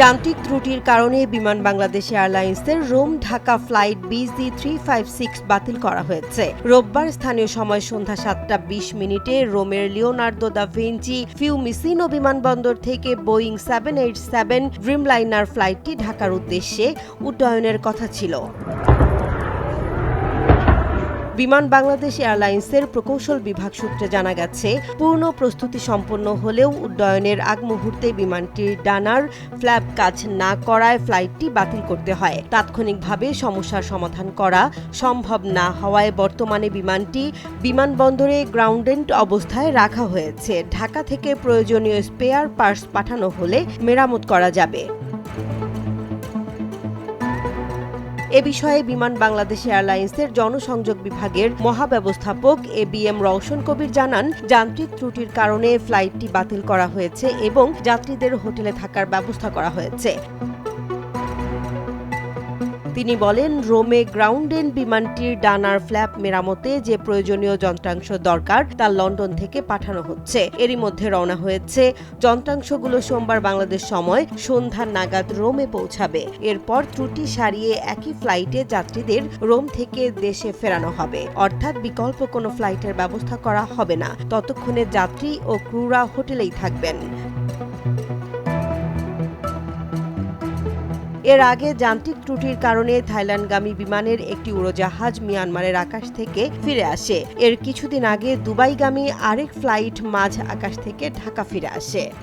যান্ত্রিক ত্রুটির কারণে বিমান বাংলাদেশ এয়ারলাইন্সের Rome Dhaka flight BG three five six বাতিল করা হয়েছে। রোববার স্থানীয় সময় সন্ধ্যা সাতটা বিশ মিনিটে রোমের লিওনার্দো দা ভিঞ্চি, ফিউমিসিনো বিমানবন্দর থেকে Boeing seven eight seven Dreamliner ফ্লাইটটি ঢাকার উদ্দেশ্যে উড্ডয়নের কথা ছিল। বিমান বাংলাদেশ এয়ারলাইন্সের প্রকৌশল বিভাগ সূত্রে জানা গেছে, পূর্ণ প্রস্তুতি সম্পন্ন হলেও উড্ডয়নের আগ মুহূর্তে বিমানটির ডানার ফ্ল্যাপ কাজ না করায় ফ্লাইটটি বাতিল করতে হয়। তাৎক্ষণিকভাবে সমস্যার সমাধান করা সম্ভব না হওয়ায় বর্তমানে বিমানটি বিমানবন্দরে গ্রাউন্ডেন্ট অবস্থায় রাখা হয়েছে। ঢাকা থেকে প্রয়োজনীয় স্পেয়ার পার্টস পাঠানো হলে মেরামত করা যাবে। এ বিষয়ে বিমান বাংলাদেশ এয়ারলাইন্সের জনসংযোগ বিভাগের মহাব্যবস্থাপক A B M Rowshan Kabir জানান, যান্ত্রিক ত্রুটির কারণে ফ্লাইটটি বাতিল করা হয়েছে এবং যাত্রীদের হোটেলে থাকার ব্যবস্থা করা হয়েছে। তিনি বলেন, রোমে গ্রাউন্ডেন বিমানটির ডানার ফ্ল্যাপ মেরামতে যে প্রয়োজনীয় যন্ত্রাংশ দরকার, তা লন্ডন থেকে পাঠানো হচ্ছে। এরই মধ্যে রওনা হয়েছে। যন্ত্রাংশগুলো সোমবার বাংলাদেশ সময় সন্ধ্যা নাগাদ রোমে পৌঁছাবে। এরপর ত্রুটি সারিয়ে একই ফ্লাইটে যাত্রীদের রোম থেকে দেশে ফেরানো হবে। অর্থাৎ বিকল্প কোনো ফ্লাইটের ব্যবস্থা করা হবে না। ততক্ষণে যাত্রী ও ক্রুরা হোটেলেই থাকবেন। এর আগে যান্ত্রিক ত্রুটির কারণে থাইল্যান্ডগামী বিমানের একটি উড়োজাহাজ মিয়ানমারের আকাশ থেকে ফিরে আসে। এর কিছুদিন আগে দুবাইগামী আরেক ফ্লাইট মাঝ আকাশ থেকে ঢাকা ফিরে আসে।